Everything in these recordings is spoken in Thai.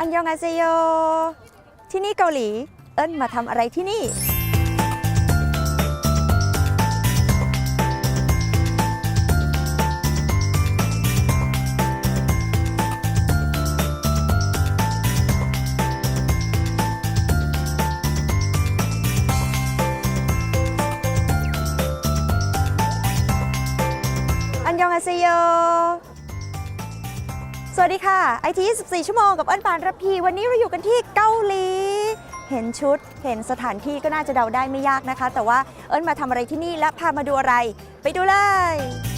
อันยองอาเซโย ที่นี่เกาหลี เอิ้นมาทำอะไรที่นี่ วัสดีค่ะไอที24 ชั่วโมงกับเอิญปานระพีวันนี้เราอยู่กันที่เกาหลี เห็นชุด เห็นสถานที่ก็น่าจะเดาได้ไม่ยากนะคะ แต่ว่าเอิญมาทำอะไรที่นี่และพามาดูอะไร ไปดูเลย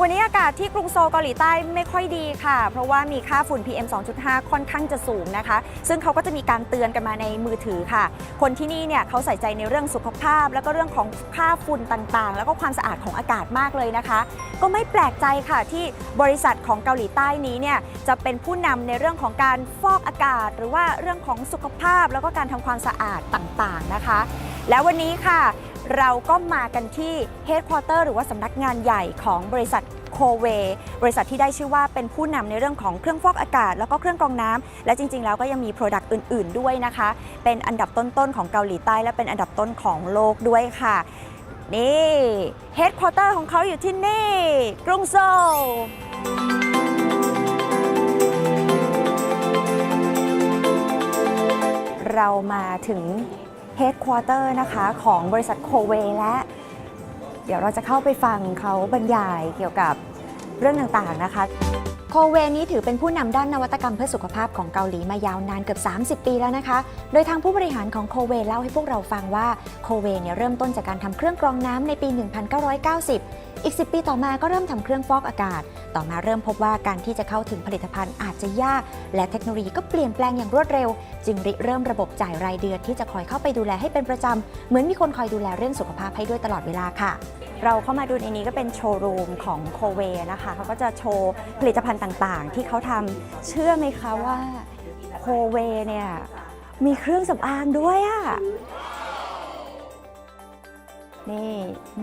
วันนี้อากาศที่กรุงโซลเกาหลีใต้ไม่ค่อยดีค่ะ เพราะว่ามีค่าฝุ่น PM 2.5 ค่อนข้างจะสูงนะคะ ซึ่งเขาก็จะมีการเตือนกันมาในมือถือค่ะ คนที่นี่เนี่ยเขาใส่ใจในเรื่องสุขภาพ แล้วก็เรื่องของค่าฝุ่นต่างๆ แล้วก็ความสะอาดของอากาศมากเลยนะคะ ก็ไม่แปลกใจค่ะที่บริษัทของเกาหลีใต้นี้เนี่ยจะเป็นผู้นำในเรื่องของการฟอกอากาศ หรือว่าเรื่องของสุขภาพแล้วก็การทำความสะอาดต่างๆนะคะ แล้ววันนี้ค่ะ เราก็มากันที่ Headquarter หรือว่าสำนักงานใหญ่ของบริษัทโคเวบริษัทที่ได้ชื่อว่าเป็นผู้นำในเรื่องของเครื่องฟอกอากาศ แล้วก็เครื่องกรองน้ำและจริง ๆ แล้วก็ยังมี Product อื่น ๆ ด้วยนะคะ เป็นอันดับต้น ๆ ของเกาหลีใต้และเป็นอันดับต้นของโลกด้วยค่ะ นี่ Headquarter ของเขาอยู่ที่นี่ กรุงโซลเรามาถึง Headquarter นะคะของบริษัทโคเวและ เดี๋ยวเราจะเข้าไปฟังเขาบรรยายเกี่ยวกับเรื่องต่างๆนะคะ โคเวนี้ถือเป็นผู้นำด้านนวัตกรรมเพื่อสุขภาพของเกาหลีมายาวนานเกือบ 30 ปีแล้วนะคะ โดยทางผู้บริหารของโคเวเล่าให้พวกเราฟังว่าโคเวเนี่ยเริ่มต้นจากการทำเครื่องกรองน้ำในปี 1990 อีก 10 ปีต่อมาก็เริ่มทำเครื่องฟอกอากาศ ต่อมาเริ่มพบว่าการที่จะเข้าถึงผลิตภัณฑ์อาจจะยาก และเทคโนโลยีก็เปลี่ยนแปลงอย่างรวดเร็ว จึงริเริ่มระบบจ่ายรายเดือนที่จะคอยเข้าไปดูแลให้เป็นประจำเหมือนมีคนคอยดูแลเรื่องสุขภาพให้ด้วยตลอดเวลาค่ะ เราเข้ามาดูในนี้ก็เป็นโชว์รูมของโคเวนะคะเขาก็จะโชว์ผลิตภัณฑ์ต่างๆ ที่เขาทำเชื่อไหมคะว่าโคเวเนี่ยมีเครื่องสำอางด้วยอะนี่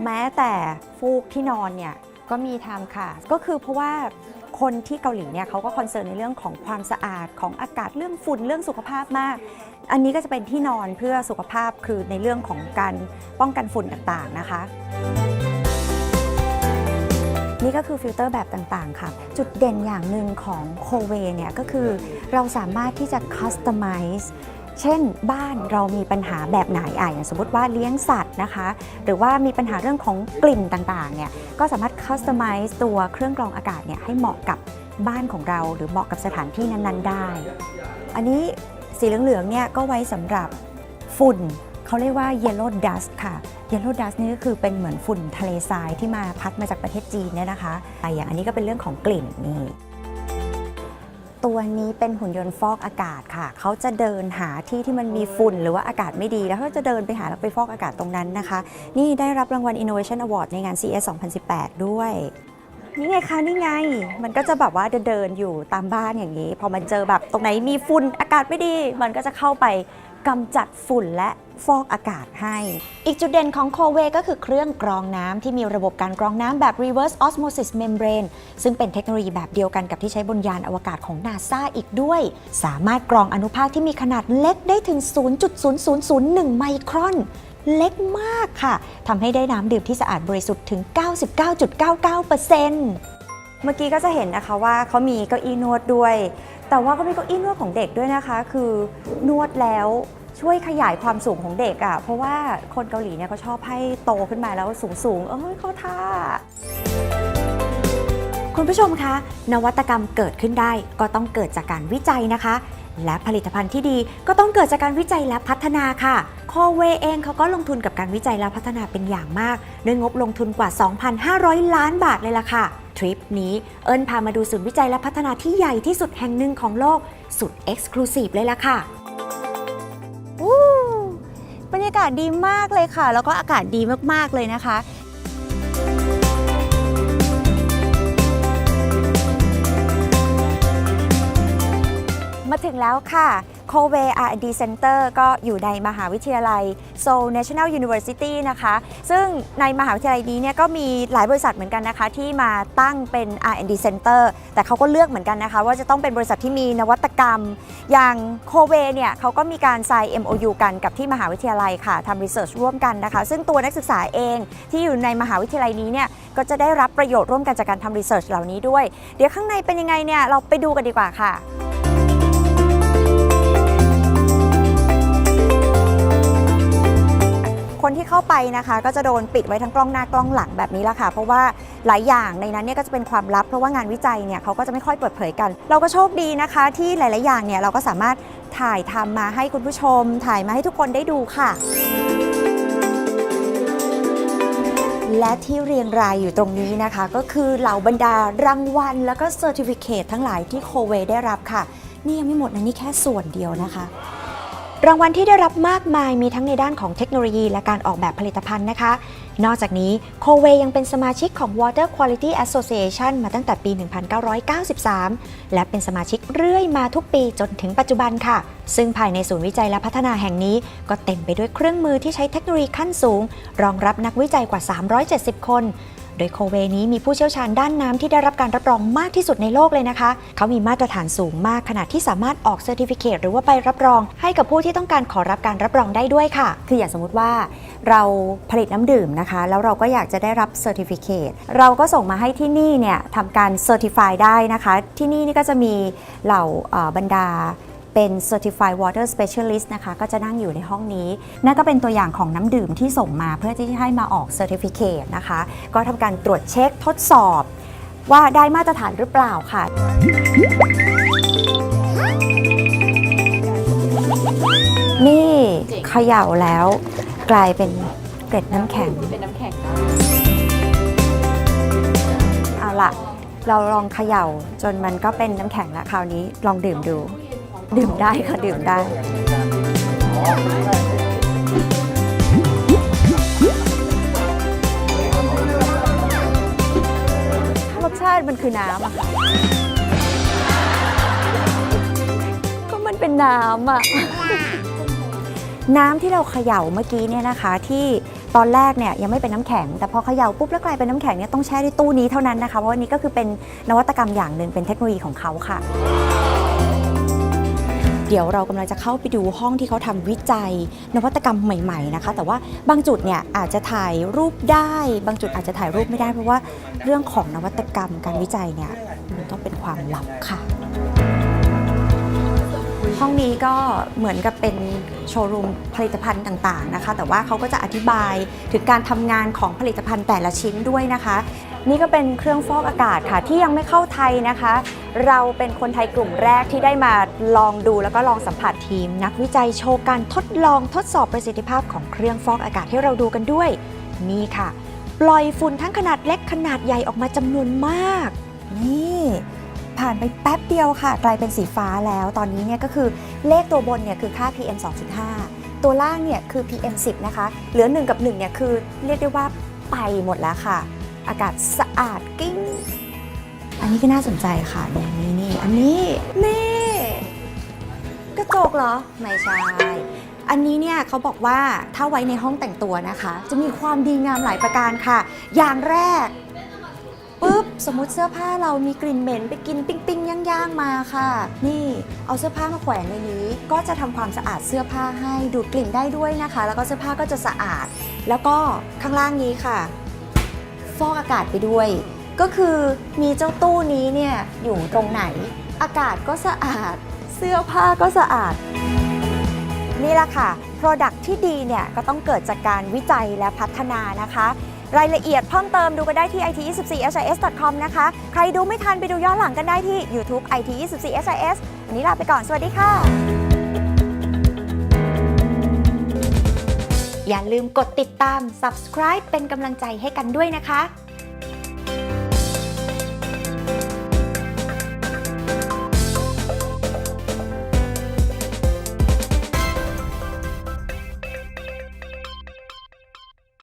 แม้แต่ฟูกที่นอนเนี่ยก็มีทำค่ะ ก็คือเพราะว่าคนที่เกาหลีเนี่ยเขาก็คอนเซิร์นในเรื่องของความสะอาดของอากาศเรื่องฝุ่นเรื่องสุขภาพมาก อันนี้ก็จะเป็นที่นอนเพื่อสุขภาพคือในเรื่องของการป้องกันฝุ่นต่างๆนะคะ นี่ก็คือฟิลเตอร์แบบต่างๆ ค่ะ จุดเด่นอย่างหนึ่งของโคเวเนี่ยก็คือเราสามารถที่จะคัสต o m i z e เช่นบ้านเรามีปัญหาแบบไหนอะอย่างสมมติว่าเลี้ยงสัตว์นะคะ หรือว่ามีปัญหาเรื่องของกลิ่นต่างๆเนี่ยก็สามารถคัสต o m i z e ตัวเครื่องกรองอากาศเนี่ยให้เหมาะกับบ้านของเรา หรือเหมาะกับสถานที่นั้นๆ ได้ อันนี้สีเหลืองๆเนี่ยก็ไว้สำหรับฝุ่น เขาเรียกว่า yellow dust ค่ะ yellow dust นี่ก็คือเป็นเหมือนฝุ่นทะเลทรายที่มาพัดมาจากประเทศจีนเนี่ยนะคะแต่อย่างอันนี้ก็เป็นเรื่องของกลิ่นนี่ตัวนี้เป็นหุ่นยนต์ฟอกอากาศค่ะ เขาจะเดินหาที่ที่มันมีฝุ่นหรือว่าอากาศไม่ดี แล้วเขาจะเดินไปหาแล้วไปฟอกอากาศตรงนั้นนะคะ นี่ได้รับรางวัล Innovation Award ในงาน CS 2018 ด้วย นี่ไงคะนี่ไง มันก็จะแบบว่าเดินอยู่ตามบ้านอย่างนี้ พอมันเจอแบบตรงไหนมีฝุ่นอากาศไม่ดี มันก็จะเข้าไปกำจัดฝุ่นและ ฟอกอากาศให้ อีกจุดเด่นของโคเวก็คือเครื่องกรองน้ำที่มีระบบการกรองน้ำแบบ reverse osmosis membrane ซึ่งเป็นเทคโนโลยีแบบเดียวกันกับที่ใช้บนยานอวกาศของนาซาอีกด้วย สามารถกรองอนุภาคที่มีขนาดเล็กได้ถึง 0.0001 ไมครอนเล็กมากค่ะ ทำให้ได้น้ำดื่มที่สะอาดบริสุทธิ์ถึง 99.99%เมื่อกี้ก็จะเห็นนะคะว่าเขามีเก้าอี้นวดด้วย แต่ว่าก็มีเก้าอี้นวดของเด็กด้วยนะคะ คือนวดแล้ว ช่วยขยายความสูงของเด็กอะ่ะ เพราะว่าคนเกาหลีเนี่ยเขาชอบให้โตขึ้นมาแล้วสูงสูงเอ้ยเขาท่า คุณผู้ชมคะ นวัตกรรมเกิดขึ้นได้ก็ต้องเกิดจากการวิจัยนะคะ และผลิตภัณฑ์ที่ดีก็ต้องเกิดจากการวิจัยและพัฒนาค่ะโคเวเองเขาก็ลงทุนกับการวิจัยและพัฒนาเป็นอย่างมากด้วยงบลงทุนกว่า 2,500 ล้านบาทเลยล่ะค่ะทริปนี้เอิญพามาดูศูนย์วิจัยและพัฒนาที่ใหญ่ที่สุดแห่งหนึ่งของโลก สุดเอ็กซ์คลูซีฟเลยล่ะค่ะากาศดีมากเลยค่ะ แล้วก็อากาศดีมากๆเลยนะคะมาถึงแล้วค่ะ c o v e R&D Center ก็อยู่ในมหาวิทยาลัย Seoul National University นะคะ ซึ่งในมหาวิทยาลัยนี้เนี่ยก็มีหลายบริษัทเหมือนกันนะคะ ที่มาตั้งเป็น R&D Center แต่เขาก็เลือกเหมือนกันนะคะ ว่าจะต้องเป็นบริษัทที่มีนวัตกรรม อย่าง c o v e เนี่ยเขาก็มีการ sign MOU กันกับที่มหาวิทยาลัยค่ะทำ research ร่วมกันนะคะ ซึ่งตัวนักศึกษาเองที่อยู่ในมหาวิทยาลัยนี้เนี่ยก็จะได้รับประโยชน์ร่วมกันจากการทำ research เหล่านี้ด้วย เดี๋ยวข้างในเป็นยังไงเนี่ยเราไปดูกันดีกว่าค่ะ คนที่เข้าไปนะคะ ก็จะโดนปิดไว้ทั้งกล้องหน้ากล้องหลังแบบนี้ละค่ะ เพราะว่าหลายอย่างในนั้นเนี่ยก็จะเป็นความลับ เพราะว่างานวิจัยเนี่ยเขาก็จะไม่ค่อยเปิดเผยกัน เราก็โชคดีนะคะที่หลาย ๆ อย่างเนี่ยเราก็สามารถถ่ายทำมาให้คุณผู้ชม ถ่ายมาให้ทุกคนได้ดูค่ะ และที่เรียงรายอยู่ตรงนี้นะคะ ก็คือเหล่าบรรดารางวัล แล้วก็เซอร์ติฟิเคตทั้งหลายที่โคเวได้รับค่ะ นี่ยังไม่หมดนะนี่แค่ส่วนเดียวนะคะ รางวัลที่ได้รับมากมายมีทั้งในด้านของเทคโนโลยีและการออกแบบผลิตภัณฑ์นะคะ นอกจากนี้โคเวยังเป็นสมาชิกของ Water Quality Association มาตั้งแต่ปี 1993 และเป็นสมาชิกเรื่อยมาทุกปีจนถึงปัจจุบันค่ะ ซึ่งภายในศูนย์วิจัยและพัฒนาแห่งนี้ ก็เต็มไปด้วยเครื่องมือที่ใช้เทคโนโลยีขั้นสูง รองรับนักวิจัยกว่า 370 คน ดยโคเวนี้มีผู้เชี่ยวชาญด้านน้ำที่ได้รับการรับรองมากที่สุดในโลกเลยนะคะ เขามีมาตรฐานสูงมากขนาดที่สามารถออกเซอร์ติฟิเคตหรือว่าใบรับรอง ให้กับผู้ที่ต้องการขอรับการรับรองได้ด้วยค่ะ คืออย่างสมมติว่าเราผลิตน้ำดื่มนะคะ แล้วเราก็อยากจะได้รับเซอร์ติฟิเคตเราก็ส่งมาให้ที่นี่เนี่ยทำการเซอร์ติฟายได้นะคะ ที่นี่นี่ก็จะมีเหล่าบรรดา เป็น Certified Water Specialist นะคะ ก็จะนั่งอยู่ในห้องนี้ นั่นก็เป็นตัวอย่างของน้ำดื่มที่ส่งมาเพื่อที่จะให้มาออก Certificate นะคะ ก็ทำการตรวจเช็คทดสอบว่าได้มาตรฐานหรือเปล่าค่ะ นี่เขย่าแล้วกลายเป็นเกล็ดน้ำแข็ง เป็นน้ำแข็งเอาละเราลองเขย่าจนมันก็เป็นน้ำแข็งแล้วคราวนี้ลองดื่มดู ดื่มได้ค่ะดื่มได้ รสชาติมันคือน้ำอะค่ะก็มันเป็นน้ำอะ น้ำที่เราเขย่าเมื่อกี้เนี่ยนะคะ ที่ตอนแรกเนี่ยยังไม่เป็นน้ำแข็ง แต่พอเขย่าปุ๊บแล้วกลายเป็นน้ำแข็งเนี่ยต้องแช่ด้วยตู้นี้เท่านั้นนะคะเพราะว่านี่ก็คือเป็นนวัตกรรมอย่างหนึ่งเป็นเทคโนโลยีของเขาค่ะ เดี๋ยวเรากำลังจะเข้าไปดูห้องที่เขาทำวิจัย นวัตกรรมใหม่ๆนะคะ แต่ว่าบางจุดเนี่ยอาจจะถ่ายรูปได้ บางจุดอาจจะถ่ายรูปไม่ได้ เพราะว่าเรื่องของนวัตกรรมการวิจัยเนี่ยมันต้องเป็นความลับค่ะ ห้องนี้ก็เหมือนกับเป็น โชว์รูมผลิตภัณฑ์ต่างๆนะคะ แต่ว่าเขาก็จะอธิบายถึงการทำงานของผลิตภัณฑ์แต่ละชิ้นด้วยนะคะ นี่ก็เป็นเครื่องฟอกอากาศค่ะที่ยังไม่เข้าไทยนะคะ เราเป็นคนไทยกลุ่มแรกที่ได้มาลองดูแล้วก็ลองสัมผัสทีม นักวิจัยโชว์การทดลองทดสอบประสิทธิภาพของเครื่องฟอกอากาศให้เราดูกันด้วย นี่ค่ะ ปล่อยฝุ่นทั้งขนาดเล็กขนาดใหญ่ออกมาจำนวนมาก นี่ ผ่านไปแป๊บเดียวค่ะ กลายเป็นสีฟ้าแล้วตอนนี้เนี่ยก็คือเลขตัวบนเนี่ยคือค่า PM 2.5 ตัวล่างเนี่ยคือ PM 10นะคะ เหลือ 1 กับ1เนี่ยคือเรียกได้ว่าไปหมดแล้วค่ะ อากาศสะอาดกิ้ง อันนี้ก็น่าสนใจค่ะนี่นี่นี่อันนี้นี่กระจกเหรอ ไม่ใช่อันนี้เนี่ยเขาบอกว่าถ้าไว้ในห้องแต่งตัวนะคะ จะมีความดีงามหลายประการค่ะ อย่างแรก สมมติเสื้อผ้าเรามีกลิ่นเหม็นไปกินปิ้งปิ้งย่างๆมาค่ะ นี่เอาเสื้อผ้ามาแขวนในนี้ ก็จะทำความสะอาดเสื้อผ้าให้ดูดกลิ่นได้ด้วยนะคะ แล้วก็เสื้อผ้าก็จะสะอาด แล้วก็ข้างล่างนี้ค่ะ ฟอกอากาศไปด้วย ก็คือมีเจ้าตู้นี้เนี่ยอยู่ตรงไหน อากาศก็สะอาด เสื้อผ้าก็สะอาดนี่แหละค่ะ Product ที่ดีเนี่ยก็ต้องเกิดจากการวิจัยและพัฒนานะคะ รายละเอียดเพิ่มเติมดูกันได้ที่ it24his.com นะคะ ใครดูไม่ทันไปดูย้อนหลังกันได้ที่ YouTube it24his วันนี้ลาไปก่อน สวัสดีค่ะ อย่าลืมกดติดตาม subscribe เป็นกำลังใจให้กันด้วยนะคะ